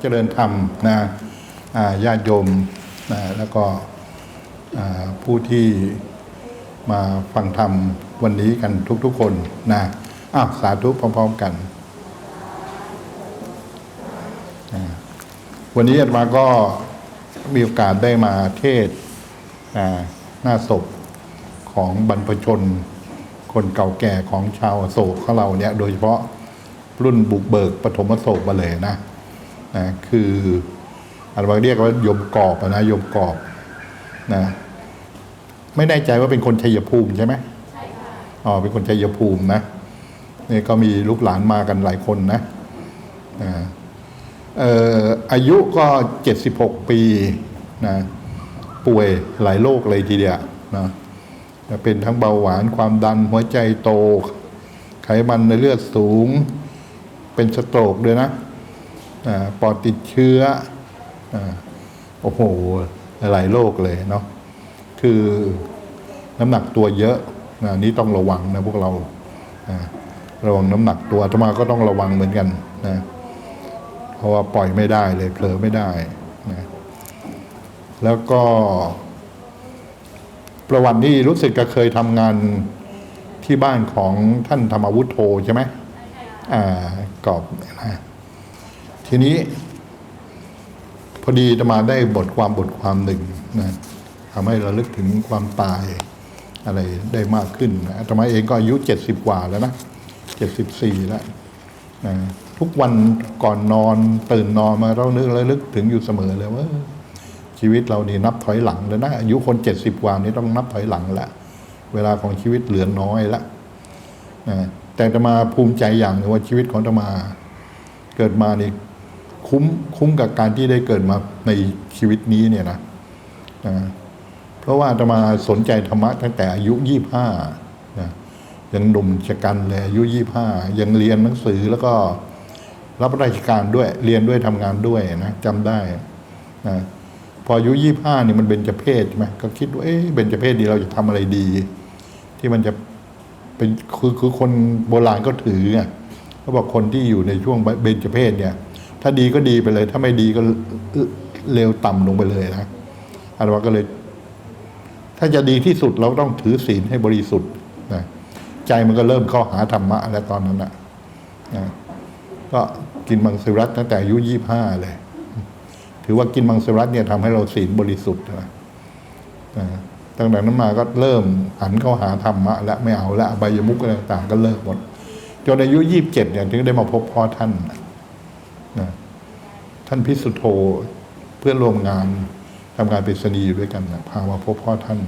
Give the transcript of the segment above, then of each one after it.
เจริญธรรมนะญาติโยมนะแล้วก็ผู้ที่มาฟังธรรมวันนี้กันทุกๆคนนะอ้าวสาธุพร้อม ๆกันอ่าวันนี้อาตมาก็มีโอกาสได้มาเทศน์อ่าหน้าศพของบรรพชน คนเก่าแก่ของชาวโศกของเราเนี่ย โดยเฉพาะรุ่นบุกเบิกปฐมโศกมาเลยนะ นะคืออาตมาเรียกว่าโยมกอบอะนะโยมกอบนะไม่แน่ใจว่าเป็นคนชัยภูมิใช่ไหมใช่ค่ะอ๋อเป็นคนชัยภูมินะนี่ก็มีลูกหลานมากันหลายคนนะอ่าเอ่ออายุก็เจ็ดสิบหกปีนะป่วยหลายโรคเลยทีเดียวนะจะเป็นทั้งเบาหวานความดันหัวใจโต ไขมันในเลือดสูง เป็นสโตรกด้วยนะอา ปอดติดเชื้ออโอ้โหหลายโรคเลยเนาะคือน้ำหนักตัวเยอะน,นี่ต้องระวังนะพวกเราระวังน้ำหนักตัวอาตมาก็ต้องระวังเหมือนกันนะเพราะว่าปล่อยไม่ได้เลยเผลอไม่ได้นะแล้วก็ ประวัติที่รู้สึกก็เคยทำงานที่บ้านของท่านธรรมวุฒโธใช่ไหมอ่ากรอบนะ ทีนี้ พอดีจะมาได้บทความบทความหนึ่งนะทำให้ราลึกถึงความตายอะไรได้มากขึ้นนะอาตมาเองก็อายุเจ็ดสิบกว่าแล้วนะเจ็ดสิบสี่แล้วนะทุกวันก่อนนอนตื่นนอนมาเรานึกระลึกถึงอยู่เสมอเลยว่าชีวิตเรานี่นับถอยหลังแล้วนะอายุคนเจ็ดสิบกว่านี่ต้องนับถอยหลังแล้วเวลาของชีวิตเหลือน้อยแล้วนะแต่จะมาภูมิใจอย่างนึงว่าชีวิตของจะมา เกิดมานี่ คุ้มคุ้มกับการที่ได้เกิดมาในชีวิตนี้เนี่ยนะนะเพราะว่าจะมาสนใจธรรมะตั้งแต่อายุยี่ห้านะยังหนุ่มชะกันเลยอายุยี่ห้ายังเรียนหนังสือแล้วก็รับราชการด้วยเรียนด้วยทำงานด้วยนะจำได้นะพออายุยี่ห้านี่มันเบญจะเพศใช่ไหมก็คิดว่าเอ๊ะเบญจเพศดีเราจะทำอะไรดี ที่มันจะเป็นคือคือคนโบราณก็ถือไงเขาบอกคนที่อยู่ในช่วงเบญจเพศเนี่ย ถ้าดีก็ดีไปเลย ถ้าไม่ดีก็เลวต่ำลงไปเลยนะอาตมาก็เลย ถ้าจะดีที่สุดเราต้องถือศีลให้บริสุทธิ์นะใจมันก็เริ่มเข้าหาธรรมะแล้วตอนนั้นนะนะก็กินมังสวิรัตตั้งแต่อายุยี่ห้าเลย ถือว่ากินมังสวิรัตเนี่ยทำให้เราศีลบริสุทธิ์นะตั้งแต่นั้นมาก็เริ่มหันเข้าหาธรรมะและไม่เอาละอบยมุกอะไรต่าง ๆ ก็เลิกหมดจนอายุยี่สิบเจ็ดเนี่ยถึงได้มาพบพ่อท่านนะ ท่านพิสุโธเพื่อนร่วมงานทำงานเป็นสนีอยู่ด้วยกันนะพามาพบพ่อท่าน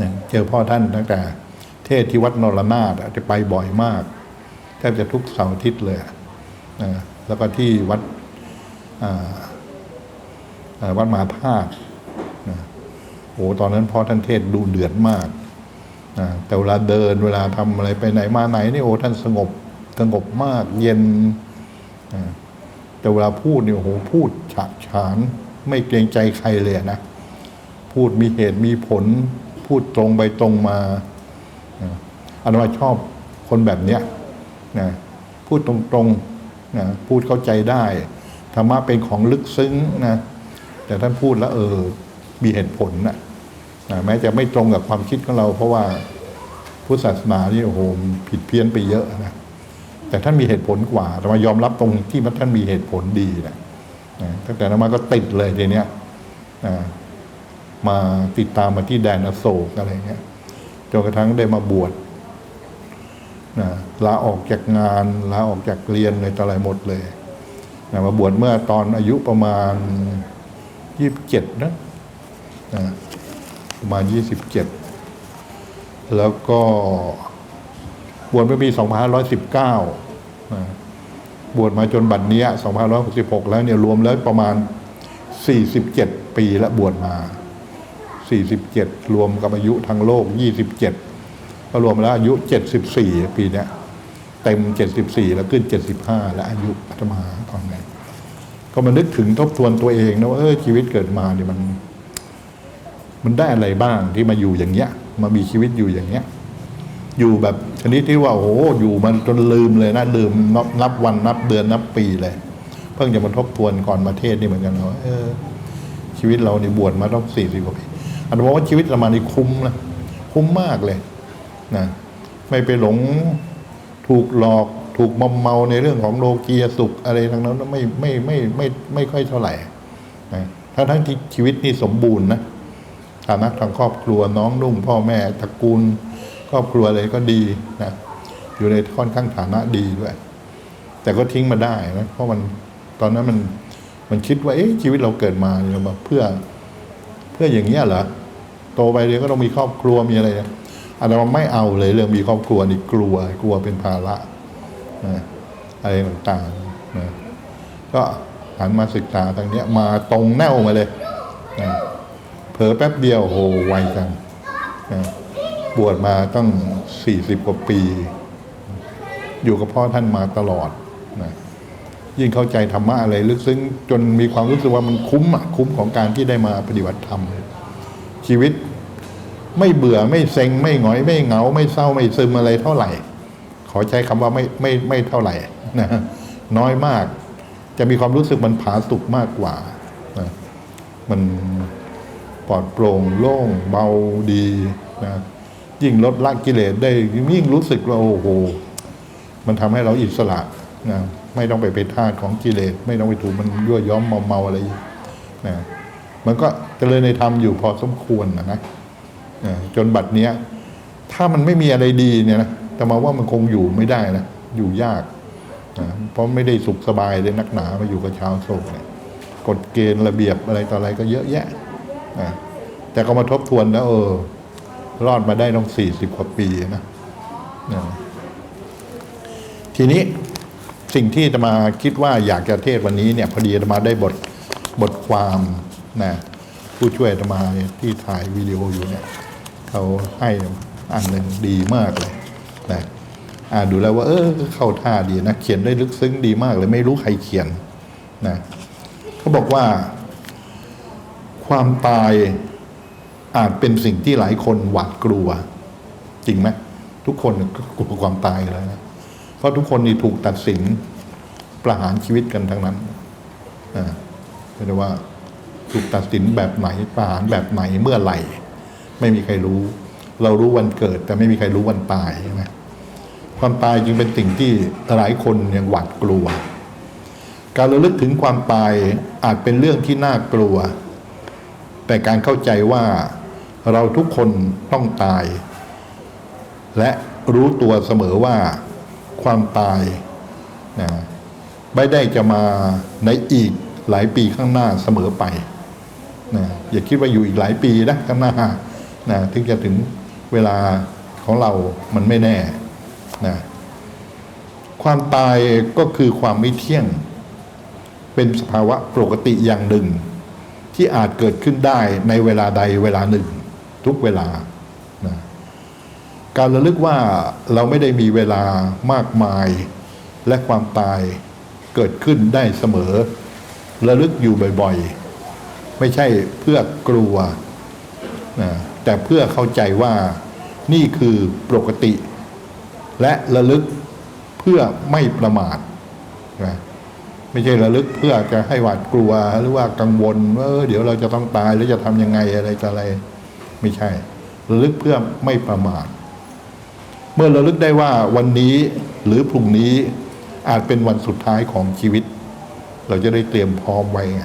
นะเจอพ่อท่านตั้งแต่ เทศที่วัดนรนาถจะไปบ่อยมากแทบจะทุกเสาร์อาทิตย์เลยนะแล้วก็ที่วัดวัดมหาธาตุนะโอ้ตอนนั้นพ่อท่านเทศดูเดือดมากนะแต่เวลาเดินเวลาทำอะไรไปไหนมาไหนนี่โอ้ท่านสงบสงบมากเย็นนะ แต่เวลาพูดเนี่ยโอ้โหพูดฉะฉาน ไม่เกรงใจใครเลยนะ พูดมีเหตุมีผล พูดตรงไปตรงมาอันว่าชอบคนแบบเนี้ยนะพูดตรงๆนะพูดเข้าใจได้ธรรมะเป็นของลึกซึ้งนะแต่ท่านพูดแล้วเออมีเหตุผลนะนะแม้จะไม่ตรงกับความคิดของเรา เพราะว่าพุทธศาสนานี่โอ้โหผิดเพี้ยนไปเยอะนะ แต่ท่านมีเหตุผลกว่าแต่มายอมรับตรงที่มันท่านมีเหตุผลดีนะนะตั้งแต่นั้นมาก็ติดเลยทีเนี้ยมาติดตามมาที่แดนอโศกอะไรเงี้ยจนกระทั่งได้มาบวชนะลาออกจากงานลาออกจากเรียนเลยตอะไรหมดเลยนะมาบวชเมื่อตอนอายุประมาณยี่สิบเจ็ดนะนะประมาณยี่สิบเจ็ดแล้วก็ บวชเมื่อปีสองพันห้าร้อยสิบวชมาจนบัดเนี้สองพันร้อยหกสิบหกแล้วเนี่ยรวมแล้วประมาณสี่สิบเจ็ดปีแล้วบวชมาสี่สิบเจ็ดรวมกับอายุทางโลกยี่สิบเจ็ดก็รวมแล้วอายุเจ็ดสิบสี่ปีเนี้ยเต็มเจ็ดสิบสี่แล้วขึ้นเจ็ดสิบห้าแล้วอายุอาตมาตอนนี้นก็มานึกถึงทบทวนตัวเองนะว่าเออชีวิตเกิดมาเนี่ยมัน มันได้อะไรบ้างที่มาอยู่อย่างเงี้ย มามีชีวิตอยู่อย่างเงี้ย อยู่แบบชนิดที่ว่าโอ้โหอยู่มันจนลืมเลยนะลืมนับนับวันนับเดือนนับปีเลย เพิ่งจะมาทบทวนก่อนมาเทศนี่เหมือนกันว่าเออ ชีวิตเรานี่บวชมาต้องสี่สิบกว่าปีอันบอกว่าชีวิตเรามานี่คุ้มนะคุ้มมากเลยนะไม่ไปหลงถูกหลอกถูกมอมเมาในเรื่องของโลกียสุขอะไรทั้งนั้นไม่ไม่ไม่ไม่ไม่ค่อยเท่าไหร่นะทั้งทั้งที่ชีวิตนี่สมบูรณ์นะฐานะทางครอบครัวน้องนุ่งพ่อแม่ตระกูล ครอบครัวอะไรก็ดีนะอยู่ในค่อนข้างฐานะดีด้วย แต่ก็ทิ้งมาได้นะเพราะมันตอนนั้นมันมันคิดว่าเอ๊ะชีวิตเราเกิดมาเนี่ยมาเพื่อเพื่ออย่างเงี้ยเหรอโตไปเดี๋ยวก็ต้องมีครอบครัวมีอะไรนี่ยอาตมาไม่เอาเลยเรื่องมีครอบครัวนี่กลัวกลัวเป็นภาระนะอะไรต่างๆนะก็หันมาศึกษาทางเนี้ยมาตรงแนวมาเลยนะเผลอแป๊บเดียวโหไวจังนะ บวชมาตั้งสี่สิบกว่าปี อยู่กับพ่อท่านมาตลอดนะยิ่งเข้าใจธรรมะอะไรลึกซึ้งจนมีความรู้สึกว่ามันคุ้มอะคุ้มของการที่ได้มาปฏิบัติธรรม ชีวิตไม่เบื่อไม่เซ็ง ไม่หงอยไม่เหงา ไม่เศร้าไม่ซึมอะไรเท่าไหร่ ขอใช้คำว่าไม่ไม่ไม่เท่าไหร่นะน้อยมาก จะมีความรู้สึกมันผาสุกมากกว่านะมันปลอดโปร่งโล่งเบาดีนะ ยิ่งลดละกิเลสได้ยิ่งรู้สึกว่าโอ้โห มันทำให้เราอิสระนะไม่ต้องไปเป็นทาสของกิเลส ไม่ต้องไปถูกมันยั่วย้อมเมาเมาอะไรนะมันก็เจริญในธรรมอยู่พอสมควรนะนะจนบัดเนี้ย ถ้ามันไม่มีอะไรดีเนี่ยนะแต่มาว่ามันคงอยู่ไม่ได้นะอยู่ยากนะเพราะไม่ได้สุขสบายเลยนักหนามาอยู่กับชาวโศกเนี่ยกฎเกณฑ์ระเบียบอะไรต่ออะไรก็เยอะแยะนะแต่ก็มาทบทวนแล้วเออ รอดมาได้ต้องสี่สิบกว่าปีนะนะทีนี้สิ่งที่จะมาคิดว่าอยากจะเทศวันนี้เนี่ยพอดีจะมาได้บทบทความนะผู้ช่วยอาตมาที่ถ่ายวิดีโออยู่เนี่ยเขาให้อันหนึ่งดีมากเลยนะอ่านดูแล้วว่า เออเข้าท่าดีนะเขียนได้ลึกซึ้งดีมากเลยไม่รู้ใครเขียนนะเขาบอกว่า ความตาย อาจเป็นสิ่งที่หลายคนหวาดกลัว จริงไหมทุกคนก็กลัวความตายแล้วนะเพราะทุกคนนี่ถูกตัดสินประหารชีวิตกันทั้งนั้นอ่าไม่ได้ว่าถูกตัดสินแบบไหนประหารแบบไหนเมื่อไหร่ ไม่มีใครรู้ เรารู้วันเกิด แต่ไม่มีใครรู้วันตายใช่ไหมความตายจึงเป็นสิ่งที่หลายคนยังหวาดกลัว การระลึกถึงความตายอาจเป็นเรื่องที่น่ากลัว แต่การเข้าใจว่า เราทุกคนต้องตาย และรู้ตัวเสมอว่าความตายนะไม่ได้จะมาในอีกหลายปีข้างหน้าเสมอไปนะอย่าคิดว่าอยู่อีกหลายปีนะข้างหน้านะถึงจะถึงเวลาของเรามันไม่แน่นะความตายก็คือความไม่เที่ยง เป็นสภาวะปกติอย่างหนึ่ง ที่อาจเกิดขึ้นได้ในเวลาใดเวลาหนึ่ง ทุกเวลานะการระลึกว่าเราไม่ได้มีเวลามากมาย และความตายเกิดขึ้นได้เสมอ ระลึกอยู่บ่อยๆ ไม่ใช่เพื่อกลัวนะแต่เพื่อเข้าใจว่านี่คือปกติ และระลึกเพื่อไม่ประมาทนะไม่ใช่ระลึกเพื่อจะให้หวาดกลัวหรือว่ากังวลว่าเออเดี๋ยวเราจะต้องตายหรือจะทำยังไงอะไรต่ออะไร ไม่ใช่ ระลึกเพื่อไม่ประมาทเมื่อระลึกได้ว่าวันนี้หรือพรุ่งนี้อาจเป็นวันสุดท้ายของชีวิต เราจะได้เตรียมพร้อมไว้ไง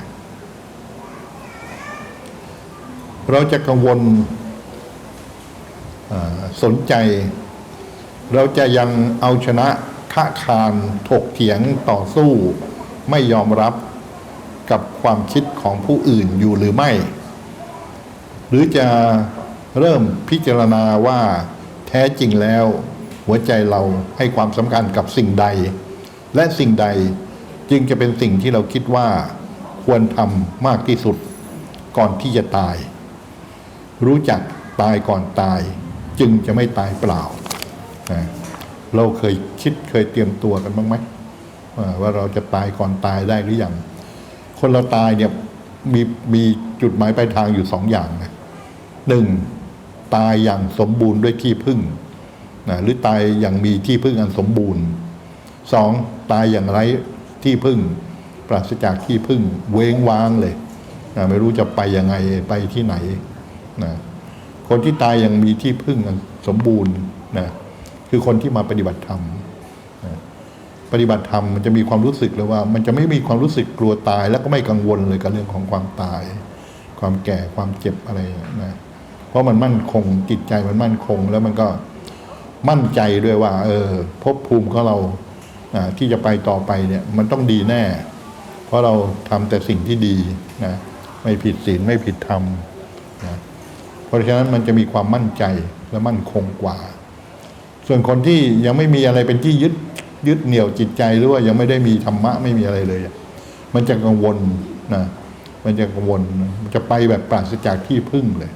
เราจะกังวลสนใจ เราจะยังเอาชนะค้าคานถกเถียงต่อสู้ ไม่ยอมรับกับความคิดของผู้อื่นอยู่หรือไม่ หรือจะเริ่มพิจารณาว่าแท้จริงแล้ว หัวใจเราให้ความสำคัญกับสิ่งใด และสิ่งใดจึงจะเป็นสิ่งที่เราคิดว่าควรทำมากที่สุดก่อนที่จะตาย รู้จักตายก่อนตาย จึงจะไม่ตายเปล่า เราเคยคิดเคยเตรียมตัวกันบ้างไหมว่าเราจะตายก่อนตายได้หรือยังคนเราตายเนี่ยมีมีจุดหมายปลายทางอยู่สองอย่างนะ หนึ่งตายอย่างสมบูรณ์ด้วยที่พึ่งนะหรือตายอย่างมีที่พึ่งอันสมบูรณ์สองตายอย่างไร้ที่พึ่ง ปราศจากที่พึ่ง เว้งว้างเลยนะไม่รู้จะไปยังไงไปที่ไหนนะคนที่ตายอยังมีที่พึ่งอันสมบูรณ์นะคือคนที่มาปฏิบัติธรรมนะปฏิบัติธรรมมันจะมีความรู้สึกเลยว่า มันจะไม่มีความรู้สึกกลัวตาย แล้วก็ไม่กังวลเลยกับเรื่องของความตาย ความแก่ความเจ็บอะไรนะ เพราะมันมั่นคงจิตใจมันมั่นคง แล้วมันก็มั่นใจด้วยว่า เออภพภูมิของเราที่จะไปต่อไปเนี่ย มันต้องดีแน่ เพราะเราทำแต่สิ่งที่ดีนะไม่ผิดศีลไม่ผิดธรรมนะเพราะฉะนั้นมันจะมีความมั่นใจและมั่นคงกว่า ส่วนคนที่ยังไม่มีอะไรเป็นที่ยึดยึดเหนี่ยวจิตใจหรือว่ายังไม่ได้มีธรรมะไม่มีอะไรเลย มันจะกังวลนะมันจะกังวล มันจะไปแบบปราศจากที่พึ่งเลย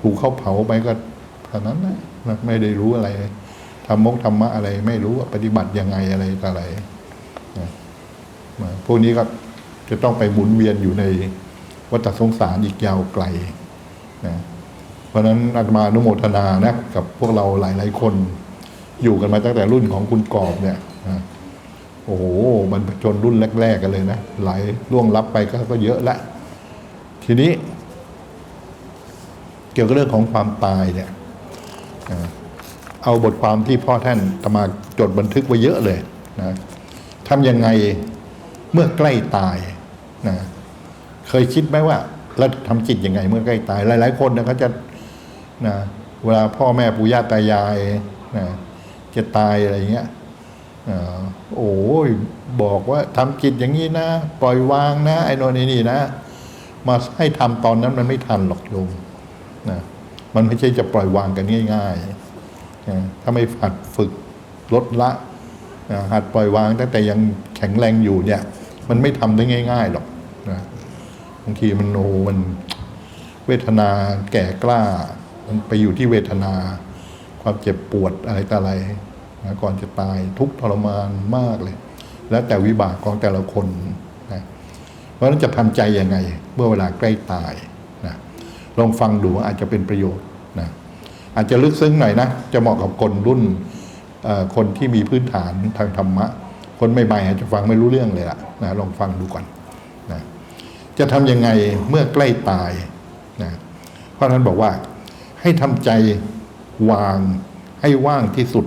ถูกเขาเผาไปก็เท่านั้นนะไม่ได้รู้อะไรธรรมกธรรมะอะไร ไม่รู้ว่าปฏิบัติยังไงอะไรอะไรพวกนี้ก็จะต้องไปหมุนเวียนอยู่ในวัฏสงสารอีกยาวไกลนะเพราะนั้นอาตมานุโมทนานะกับพวกเราหลายๆคน อยู่กันมาตั้งแต่รุ่นของคุณกอบเนี่ยโอ้โหมันผจญรุ่นแรก ๆ กันเลยนะหลายล่วงลับไปก็เยอะละทีนี้ กี่ยวกับเรื่องของความตายเนี่ยเอาบทความที่พ่อท่านตมาจดบันทึกไว้เยอะเลยนะทำยังไงเมื่อใกล้ตายนะเคยคิดไหมว่าแล้วทำจิตยังไง เมื่อใกล้ตาย หลาย ๆ คนนะเขาจะนะเวลาพ่อแม่ปู่ย่าตายายนะจะตายอะไรเงี้ยอ่าโอ้ยบอกว่าทำจิตอย่างนี้นะ ปล่อยวางนะ ไอ้นนนี่นะ มาให้ทำตอนนั้นมันไม่ทันหรอกโยม นะมันไม่ใช่จะปล่อยวางกันง่ายๆนะถ้าไม่หัดฝึกลดละนะหัดปล่อยวางตั้งแต่ยังแข็งแรงอยู่เนี่ย มันไม่ทำได้ง่าย ๆหรอกนะบางทีมันโอมันเวทนาแก่กล้า มันไปอยู่ที่เวทนา ความเจ็บปวดอะไรต่ออะไรนะก่อนจะตายทุกทรมานมากเลย แล้วแต่วิบากของแต่ละคนนะเพราะฉะนั้นจะทำใจยังไง เมื่อเวลาใกล้ตาย ลองฟังดูอาจจะเป็นประโยชน์นะอาจจะลึกซึ้งหน่อยนะ จะเหมาะกับคนรุ่นคนที่มีพื้นฐานทางธรรมะ คนใหม่ๆอาจจะฟังไม่รู้เรื่องเลยล่ะนะลองฟังดูก่อนนะจะทำยังไงเมื่อใกล้ตายนะเพราะท่านบอกว่าให้ทำใจวางให้ว่างที่สุด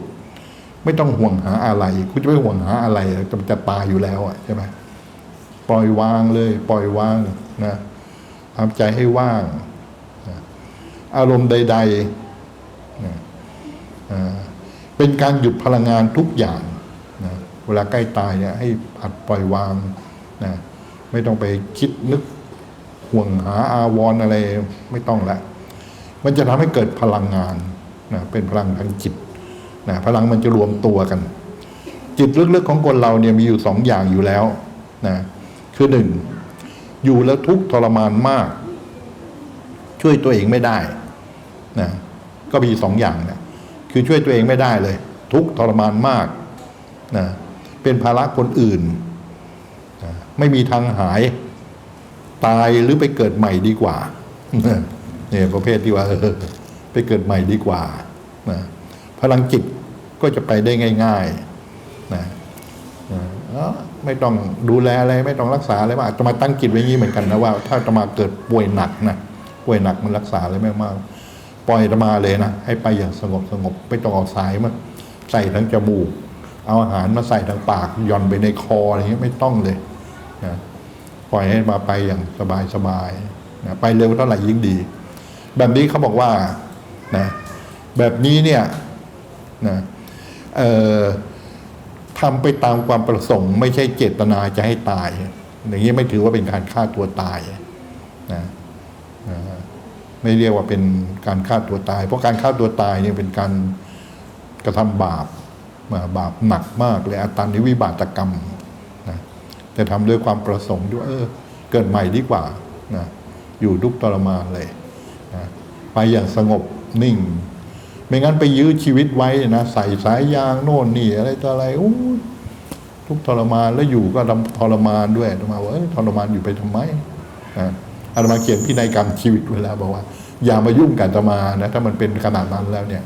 ไม่ต้องห่วงหาอะไร คุณจะไม่ห่วงหาอะไรจะจะตายอยู่แล้วอะใช่ไหมปล่อยวางเลย ปล่อยวางนะทำใจให้ว่าง อารมณ์ใดๆ เป็นการหยุดพลังงานทุกอย่างนะเวลาใกล้ตายเนี่ยให้หัดปล่อยวางนะไม่ต้องไปคิดนึกห่วงหาอาวรอะไรไม่ต้องละ มันจะทำให้เกิดพลังงานนะเป็นพลังทางจิตนะพลังมันจะรวมตัวกัน จิตลึกๆของคนเราเนี่ยมีอยู่สองอย่างอยู่แล้วนะคือหนึ่งอยู่แล้วทุกทรมานมาก ช่วยตัวเองไม่ได้ นะก็มีสองอย่างนะคือช่วยตัวเองไม่ได้เลย ทุกทรมานมากนะเป็นภาระคนอื่นไม่มีทางหายตายหรือไปเกิดใหม่ดีกว่าเนี่ยประเภทที่ว่าเออไปเกิดใหม่ดีกว่านะพลังจิตก็จะไปได้ง่ายๆนะไม่ต้องดูแลอะไรไม่ต้องรักษาอะไรมากจะมาตั้งจิตไว้งี้เหมือนกันนะว่า ถ้าจะมาเกิดป่วยหนักนะป่วยหนักมันรักษาอะไรไม่มาก ปล่อยจะมาเลยนะ ให้ไปอย่างสงบสงบไม่ต้องเอาสายมาใส่ทั้งจมูก เอาอาหารมาใส่ทางปากย่อนไปในคออะไรเงี้ยไม่ต้องเลยนะปล่อยให้มาไปอย่างสบายสบายนะไปเร็วเท่าไหร่ยิ่งดี แบบนี้เขาบอกว่านะแบบนี้เนี่ยนะเอ่อทำไปตามความประสงค์ ไม่ใช่เจตนาจะให้ตาย อย่างนี้ไม่ถือว่าเป็นการฆ่าตัวตายนะนะ ไม่เรียกว่าเป็นการฆ่าตัวตาย เพราะการฆ่าตัวตายเนี่ยเป็นการกระทำบาปบาปหนักมากเลยอาตานิวิบาตกรรมนะแต่ทำด้วยความประสงค์ด้วยเออเกิดใหม่ดีกว่านะอยู่ทุกข์ทรมานเลยนะไปอย่างสงบนิ่ง ไม่งั้นไปยื้อชีวิตไว้นะใส่สายยางโน่นนี่อะไรต่ออะไรอู้ทุกข์ทรมานแล้วอยู่ก็ทรมานด้วยอาตมาว่าเอ้ยทรมานอยู่ไปทำไมนะ อาตมาเขียนพินัยกรรมชีวิตไว้แล้วบอกว่า อย่ามายุ่งกับอาตมานะถ้ามันเป็นขนาดนั้นแล้วเนี่ย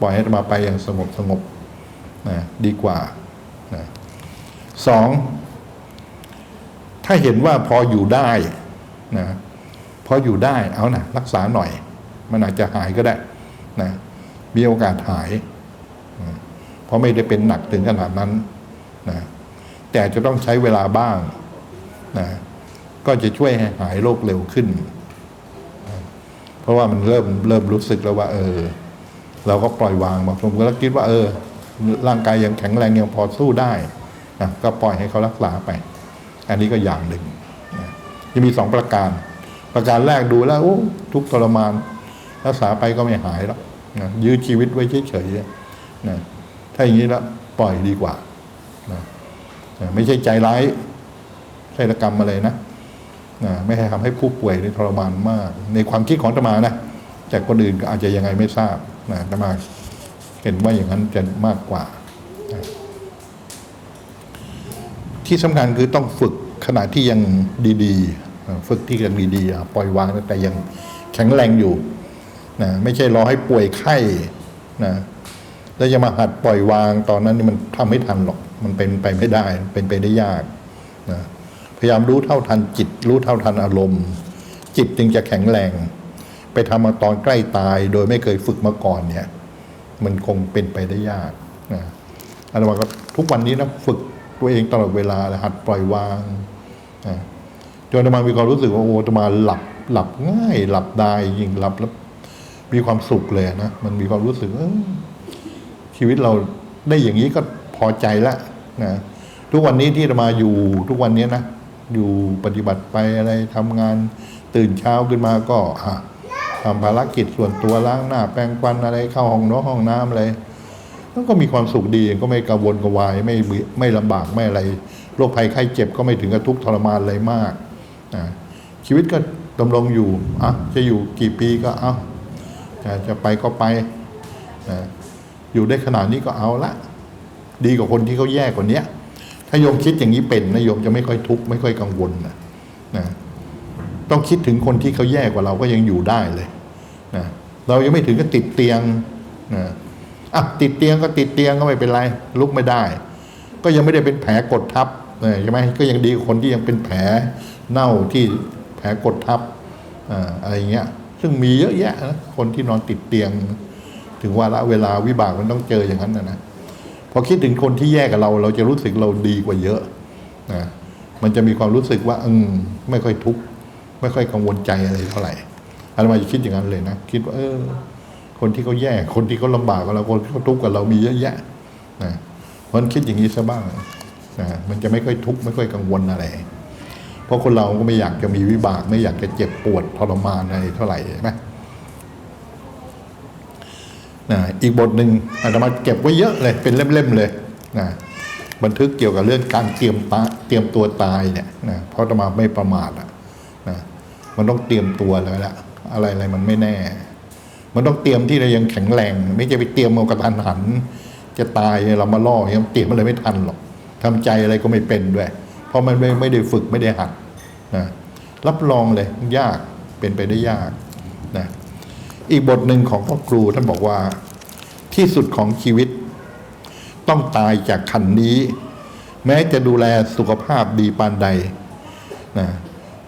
ปล่อยให้อาตมาไปอย่างสงบสงบนะดีกว่านะสองถ้าเห็นว่าพออยู่ได้นะพออยู่ได้เอานะรักษาหน่อย มันอาจจะหายก็ได้นะมีโอกาสหายนะเพราะไม่ได้เป็นหนักถึงขนาดนั้นนะแต่จะต้องใช้เวลาบ้างนะ ก็จะช่วยให้หายโรคเร็วขึ้น เพราะว่ามันเริ่มเริ่มรู้สึกแล้วว่า เออ เราก็ปล่อยวางบางคนก็คิดว่า เออ ร่างกายยังแข็งแรงยังพอสู้ได้นะก็ปล่อยให้เขารักษาไป อันนี้ก็อย่างหนึ่งนะจะมีสองประการ ประการแรกดูแล้วโอ้ทุกทรมาน รักษาไปก็ไม่หายหรอกนะยื้อชีวิตไว้เฉยๆนะถ้าอย่างนี้แล้วปล่อยดีกว่านะนะไม่ใช่ใจร้ายใช่กรรมอะไรนะ นะไม่ให้ทำให้ผู้ป่วยนี่ทรมานมาก ในความคิดของตมานะแต่คนอื่นก็อาจจะยังไงไม่ทราบนะตมาเห็นว่าอย่างนั้นจะมากกว่านะที่สำคัญคือต้องฝึกขณะที่ยังดีๆ ฝึกที่ยังดีๆ ปล่อยวางแต่ยังแข็งแรงอยู่นะไม่ใช่รอให้ป่วยไข้นะแล้วจะมาหัดปล่อยวางตอนนั้นนี่มันทำไม่ทันหรอก มันเป็นไปไม่ได้ เป็นไปได้ยากนะ พยายามรู้เท่าทันจิต รู้เท่าทันอารมณ์ จิตจึงจะแข็งแรง ไปทำมาตอนใกล้ตาย โดยไม่เคยฝึกมาก่อนเนี่ย มันคงเป็นไปได้ยากนะอาตมาก็ทุกวันนี้นะฝึกตัวเองตลอดเวลาหัดปล่อยวางนะจนอาตมามีความรู้สึกว่าโอ้อาตมาหลับหลับง่าย หลับได้ยิ่งหลับแล้วมีความสุขเลยนะมันมีความรู้สึกเออชีวิตเราได้อย่างนี้ก็พอใจละนะทุกวันนี้ที่อาตมาอยู่ทุกวันนี้นะ อยู่ปฏิบัติไปอะไรทำงานตื่นเช้าขึ้นมาก็ทำภารกิจส่วนตัวล้างหน้า แปรงฟันอะไรเข้าห้องน้ำห้องน้ำอะไรแล้วก็มีความสุขดีก็ไม่กังวลกวายไม่เบื่อไม่ลำบากไม่อะไรโรคภัยไข้เจ็บก็ไม่ถึงกับทุกข์ทรมานอะไรมากชีวิตก็ดำรงอยู่อะจะอยู่กี่ปีก็เอาจะจะไปก็ไปอยู่ได้ขนาดนี้ก็เอาละ ดีกว่าคนที่เขาแย่กว่านี้ ถ้าโยมคิดอย่างนี้เป็นนะโยมจะไม่ค่อยทุกข์ไม่ค่อยกังวลนะนะต้องคิดถึงคนที่เขาแย่กว่าเราก็ยังอยู่ได้เลยนะเรายังไม่ถึงกับติดเตียงนะอะติดเตียงก็ติดเตียงก็ไม่เป็นไร ลุกไม่ได้ ก็ยังไม่ได้เป็นแผลกดทับใช่ไหมก็ยังดีกว่าคนที่ยังเป็นแผลเน่าที่แผลกดทับอ่าอะไรเงี้ย ซึ่งมีเยอะแยะนะคนที่นอนติดเตียง ถึงว่าละเวลาวิบากมันต้องเจออย่างนั้นนะนะ พอคิดถึงคนที่แย่กับเรา เราจะรู้สึกเราดีกว่าเยอะนะมันจะมีความรู้สึกว่าอืมไม่ค่อยทุกข์ไม่ค่อยกังวลใจอะไรเท่าไหร่อาตมาจะคิดอย่างนั้นเลยนะคิดว่าเออ คนที่เขาแย่ คนที่เขาลำบากกับเราคนที่เขาทุกข์กับเรามีเยอะแยะนะเพราะนั้นคิดอย่างนี้ซะบ้างนะมันจะไม่ค่อยทุกข์ไม่ค่อยกังวลอะไร เพราะคนเราก็ไม่อยากจะมีวิบาก ไม่อยากจะเจ็บปวดทรมานอะไรเท่าไหร่ใช่ไหม นะอีกบทหนึ่งอาตมาเก็บไว้เยอะเลยเป็นเล่มๆเลยนะบันทึกเกี่ยวกับเรื่องการเตรียมตาเตรียมตัวตายเนี่ยนะเพราะอาตมาไม่ประมาทอะนะมันต้องเตรียมตัวเลยละอะไรอะไรมันไม่แน่ มันต้องเตรียมที่เรายังแข็งแรง ไม่ใช่ไปเตรียมเอากระทันหัน จะตายเรามาล่อยังเตรียมอะไรไม่ทันหรอกทำใจอะไรก็ไม่เป็นด้วย เพราะมันไม่ไม่ได้ฝึกไม่ได้หัดนะรับรองเลยยากเป็นไปได้ยากนะ อีกบทหนึ่งของพ่อครูท่านบอกว่าที่สุดของชีวิต ต้องตายจากขันนี้ แม้จะดูแลสุขภาพดีปานใดนะ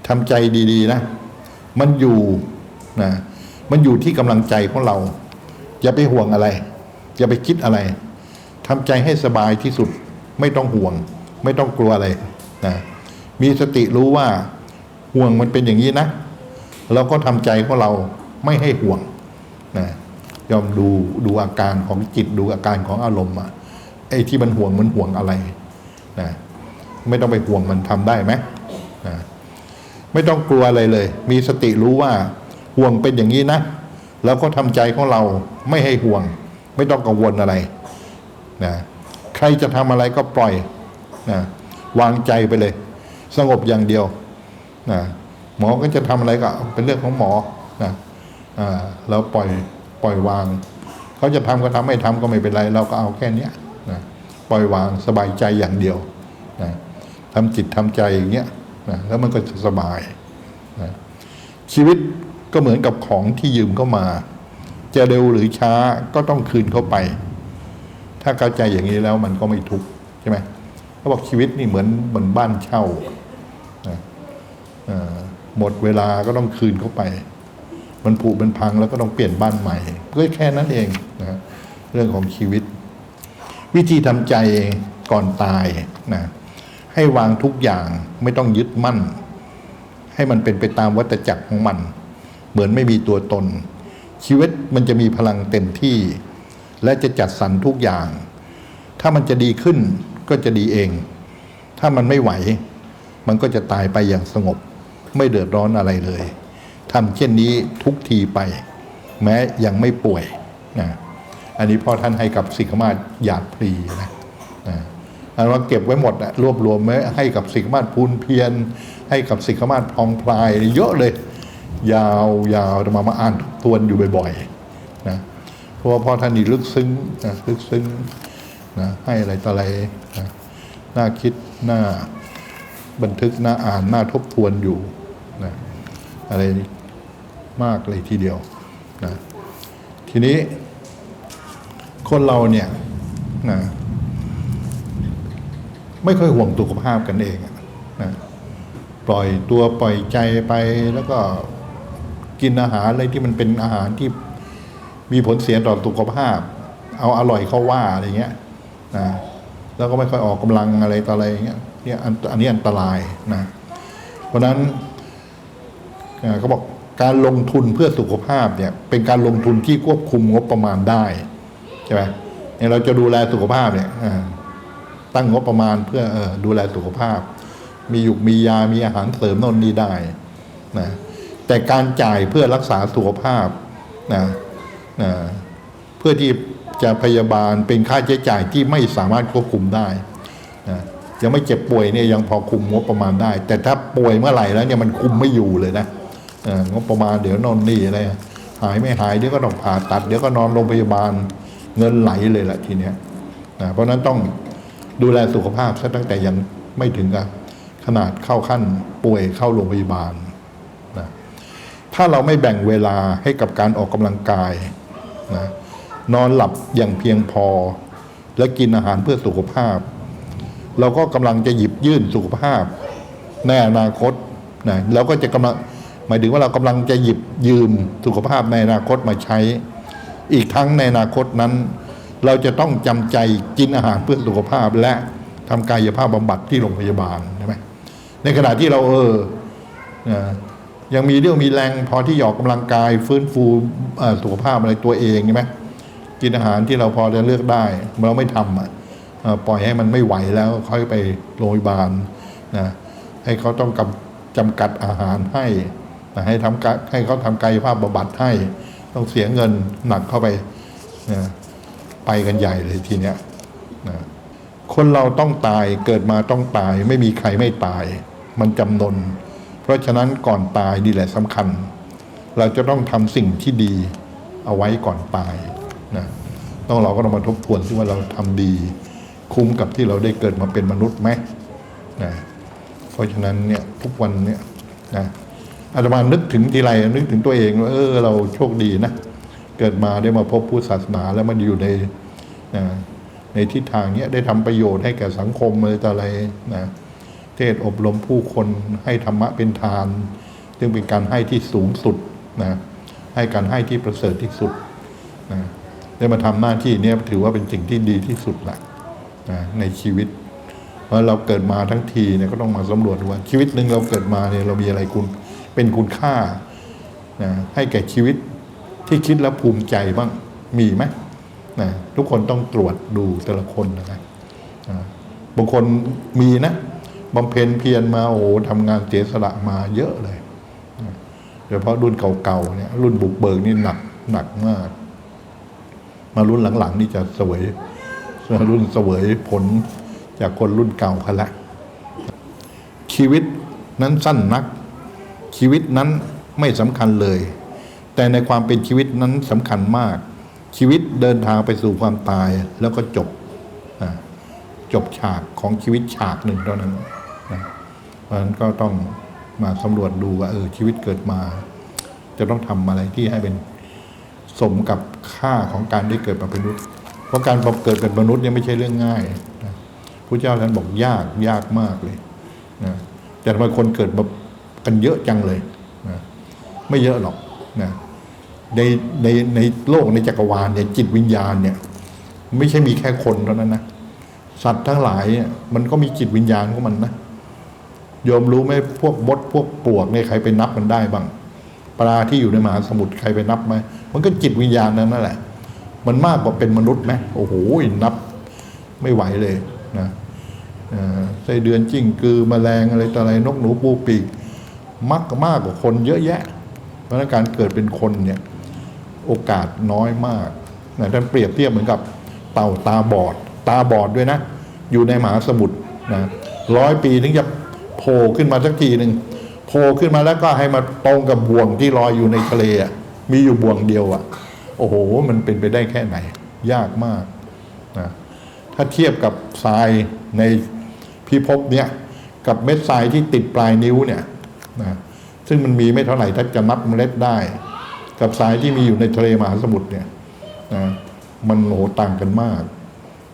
ทำใจดีๆนะ มันอยู่นะมันอยู่ที่กำลังใจของเรา อย่าไปห่วงอะไร อย่าไปคิดอะไรทำใจให้สบายที่สุดไม่ต้องห่วง ไม่ต้องกลัวอะไรนะมีสติรู้ว่าห่วงมันเป็นอย่างนี้นะ เราก็ทำใจของเรา ไม่ให้ห่วงนะยอมดูดูอาการของจิตดูอาการของอารมณ์อะไอ้ที่มันห่วงมันห่วงอะไรนะไม่ต้องไปห่วงมันทำได้ไหมนะไม่ต้องกลัวอะไรเลย มีสติรู้ว่าห่วงเป็นอย่างนี้นะแล้วก็ทำใจของเราไม่ให้ห่วง ไม่ต้องกังวลอะไรนะใครจะทำอะไรก็ปล่อยนะวางใจไปเลย สงบอย่างเดียวนะหมอก็จะทำอะไรก็เป็นเรื่องของหมอนะ เราปล่อยปล่อยวาง เขาจะทำก็ทำไม่ทำก็ไม่เป็นไร เราก็เอาแค่เนี้ยนะปล่อยวางสบายใจอย่างเดียวนะทำจิตทำใจอย่างเงี้ยนะแล้วมันก็จะสบายนะชีวิตก็เหมือนกับของที่ยืมเข้ามา จะเร็วหรือช้าก็ต้องคืนเข้าไป ถ้าเข้าใจอย่างนี้แล้วมันก็ไม่ทุกข์ใช่ไหมเขาบอกชีวิตนี่เหมือนเหมือนบ้านเช่านะหมดเวลาก็ต้องคืนเข้าไป มันผุมันพังแล้วก็ต้องเปลี่ยนบ้านใหม่ก็แค่นั้นเองนะเรื่องของชีวิต วิธีทำใจก่อนตายนะให้วางทุกอย่างไม่ต้องยึดมั่น ให้มันเป็นไปตามวัฏจักรของมัน เหมือนไม่มีตัวตน ชีวิตมันจะมีพลังเต็มที่ และจะจัดสรรทุกอย่าง ถ้ามันจะดีขึ้นก็จะดีเอง ถ้ามันไม่ไหว มันก็จะตายไปอย่างสงบ ไม่เดือดร้อนอะไรเลย ทำเช่นนี้ทุกทีไป แม้ยังไม่ป่วยนะอันนี้พ่อท่านให้กับสิกขมาศหยาดพลีนะนะอันว่าเก็บไว้หมดอะรวบรวมไว้ให้กับสิกขมาศพูนเพียรให้กับสิกขมาศพองพลาย เยอะเลย ยาวยาวจะมามาอ่านทบทวนอยู่บ่อยๆนะเพราะว่าพ่อท่านนี่ลึกซึ้งนะลึกซึ้งนะให้อะไรต่ออะไรนะน่าคิดน่าบันทึกน่าอ่านน่าทบทวนอยู่นะอะไร มากเลยทีเดียวนะทีนี้คนเราเนี่ยนะไม่ค่อยห่วงสุขภาพกันเองนะปล่อยตัวปล่อยใจไปแล้วก็กินอาหารอะไรที่มันเป็นอาหารที่มีผลเสียต่อสุขภาพ เอาอร่อยเข้าว่าอะไรเงี้ยนะแล้วก็ไม่ค่อยออกกำลังอะไรต่ออะไรเงี้ยเนี่ยอันนี้อันตรายนะเพราะนั้นเขาบอก การลงทุนเพื่อสุขภาพเนี่ยเป็นการลงทุนที่ควบคุมงบประมาณได้ใช่ไหมเนี่ยเราจะดูแลสุขภาพเนี่ยตั้งงบประมาณเพื่อดูแลสุขภาพ มียุกมียามีอาหารเสริมน่นนี่ได้นะแต่การจ่ายเพื่อรักษาสุขภาพนะนะเพื่อที่จะพยาบาลเป็นค่าใช้จ่ายที่ไม่สามารถควบคุมได้นะยังไม่เจ็บป่วยเนี่ยยังพอคุมงบประมาณได้ แต่ถ้าป่วยเมื่อไหร่แล้วเนี่ยมันคุมไม่อยู่เลยนะ งบประมาณเดี๋ยวนอนนี่อะไรหายไม่หายเดี๋ยวก็ต้องผ่าตัด เดี๋ยวก็นอนโรงพยาบาลเงินไหลเลยแหละทีเนี้ยนะเพราะนั้นต้องดูแลสุขภาพซะตั้งแต่ยังไม่ถึงกับขนาดเข้าขั้นป่วยเข้าโรงพยาบาลนะถ้าเราไม่แบ่งเวลาให้กับการออกกำลังกายนะนอนหลับอย่างเพียงพอ และกินอาหารเพื่อสุขภาพ เราก็กำลังจะหยิบยื่นสุขภาพในอนาคตนะเราก็จะกำลัง หมายถึงว่าเรากำลังจะหยิบยืมสุขภาพในอนาคตมาใช้ อีกทั้งในอนาคตนั้น เราจะต้องจำใจกินอาหารเพื่อสุขภาพและทำกายภาพบำบัดที่โรงพยาบาลใช่ไหมในขณะที่เราเออยังมีเรื่องมีแรงพอที่จะออกกำลังกายฟื้นฟูสุขภาพอะไรตัวเองใช่ไหมกินอาหารที่เราพอจะเลือกได้เราไม่ทำอะปล่อยให้มันไม่ไหวแล้วค่อยไปโรงพยาบาลนะให้เขาต้องกำจำกัดอาหารให้ ให้ทำให้เขาทำกายภาพบำบัดให้ ต้องเสียเงินหนักเข้าไปนะไปกันใหญ่เลยทีเนี้ยนะคนเราต้องตายเกิดมาต้องตาย ไม่มีใครไม่ตาย มันจำนน เพราะฉะนั้นก่อนตายนี่แหละสำคัญ เราจะต้องทำสิ่งที่ดีเอาไว้ก่อนตายนะต้องเราก็ต้องมาทบทวนที่ว่าเราทำดี คุ้มกับที่เราได้เกิดมาเป็นมนุษย์ไหมนะเพราะฉะนั้นเนี่ยทุกวันเนี่ยนะ อาตมานึกถึงทีไรนึกถึงตัวเองว่าเออเราโชคดีนะ เกิดมาได้มาพบพุทธศาสนาแล้วมันอยู่ในนะในทิศทางเนี้ยได้ทำประโยชน์ให้แก่สังคมอะไรต่ออะไรนะเทศอบรมผู้คนให้ธรรมะเป็นทาน ซึ่งเป็นการให้ที่สูงสุดนะให้การให้ที่ประเสริฐที่สุดนะได้มาทำหน้าที่เนี้ยถือว่าเป็นสิ่งที่ดีที่สุดละนะในชีวิตเพราะเราเกิดมาทั้งทีเนี่ยก็ต้องมาสำรวจดูว่าชีวิตหนึ่งเราเกิดมาเนี่ยเรามีอะไรคุณ เป็นคุณค่านะให้แก่ชีวิตที่คิดแล้วภูมิใจบ้างมีไหมนะทุกคนต้องตรวจดูแต่ละคนนะครับาบางคนมีนะบำเพ็ญเพียรมาโอ้ทำงานเสียสละมาเยอะเลยโดยเฉพาะรุ่นเก่าๆเนี่ยรุ่นบุกเบิกนี่หนักหนักมาก มารุ่นหลังๆ นี่จะเสวยรุ่นเสวยผลจากคนรุ่นเก่าเขาละชีวิตนั้นสั้นนัก ชีวิตนั้นไม่สำคัญเลย แต่ในความเป็นชีวิตนั้นสำคัญมาก ชีวิตเดินทางไปสู่ความตายแล้วก็จบจบฉากของชีวิตฉากหนึ่งเท่านั้นนะเพราะฉะนั้นก็ต้องมาสำรวจดูว่าเออชีวิตเกิดมา จะต้องทำอะไรที่ให้เป็นสมกับค่าของการได้เกิดมาเป็นมนุษย์ เพราะการเกิดเป็นมนุษย์เนี่ยไม่ใช่เรื่องง่ายนะพระเจ้าท่านบอกยากยากมากเลยนะแต่ทำไมคนเกิดมา กันเยอะจังเลยนะไม่เยอะหรอกนะในในในโลกในจักรวาลเนี่ยจิตวิญญาณเนี่ย ไม่ใช่มีแค่คนเท่านั้นนะสัตว์ทั้งหลายเนี่ยมันก็มีจิตวิญญาณของมันนะโยมรู้ไหมพวกมดพวกปวกเนี่ยใครไปนับมันได้บ้าง ปลาที่อยู่ในมหาสมุทรใครไปนับไหมมันก็จิตวิญญาณนั้นนั่นแหละ มันมากกว่าเป็นมนุษย์ไหมโอ้โหนับไม่ไหวเลยนะไส้เดือนจิ้งกือแมลงอะไรต่ออะไรนกหนูปูปีก มักมากกว่าคนเยอะแยะ เพราะฉะนั้นการเกิดเป็นคนเนี่ยโอกาสน้อยมากนะท่านเปรียบเทียบเหมือนกับเต่าตาบอด ตาบอดด้วยนะ อยู่ในมหาสมุทรนะร้อยปีถึงจะโผล่ขึ้นมาสักทีหนึ่งโผล่ขึ้นมาแล้วก็ให้มาตรงกับบ่วงที่ลอยอยู่ในทะเลมีอยู่บ่วงเดียวอะโอ้โห มันเป็นไปได้แค่ไหน ยากมากนะถ้าเทียบกับทรายในพิภพเนี่ยกับเม็ดทรายที่ติดปลายนิ้วเนี่ย นะซึ่งมันมีไม่เท่าไหร่ถ้าจะนับเมล็ดได้ กับทรายที่มีอยู่ในทะเลมหาสมุทรเนี่ยนะมันโหต่างกันมาก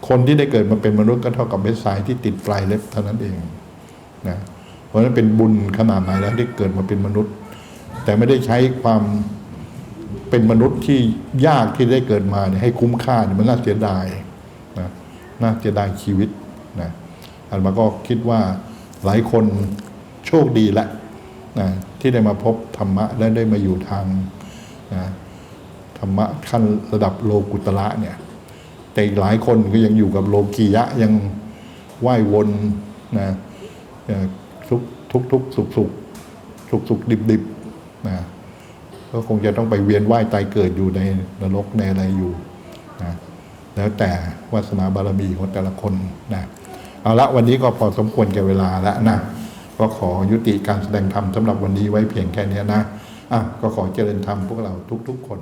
คนที่ได้เกิดมาเป็นมนุษย์ก็เท่ากับเม็ดทรายที่ติดปลายเล็บเท่านั้นเองนะเพราะฉะนั้นเป็นบุญขนาดไหนแล้วที่เกิดมาเป็นมนุษย์ แต่ไม่ได้ใช้ความเป็นมนุษย์ที่ยากที่ได้เกิดมาเนี่ยให้คุ้มค่าเนี่ยมันน่าเสียดายนะน่าเสียดายชีวิตนะอันมาก็คิดว่าหลายคนโชคดีแล้ว นะที่ได้มาพบธรรมะและได้มาอยู่ทางนะธรรมะขั้นระดับโลกุตระเนี่ย แต่อีกหลายคนก็ยังอยู่กับโลกียะยังไหว้วนนะทุกทุกทุกสุขสุขสุขสุขดิบดิบนะก็คงจะต้องไปเวียนว่ายตายเกิดอยู่ในนรกในอะไรอยู่นะแล้วแต่วาสนาบารมีของแต่ละคนนะเอาละวันนี้ก็พอสมควรแก่เวลาแล้วนะ ก็ขอยุติการแสดงธรรมสำหรับวันนี้ไว้เพียงแค่นี้นะอะก็ขอเจริญธรรมพวกเราทุก ๆ คน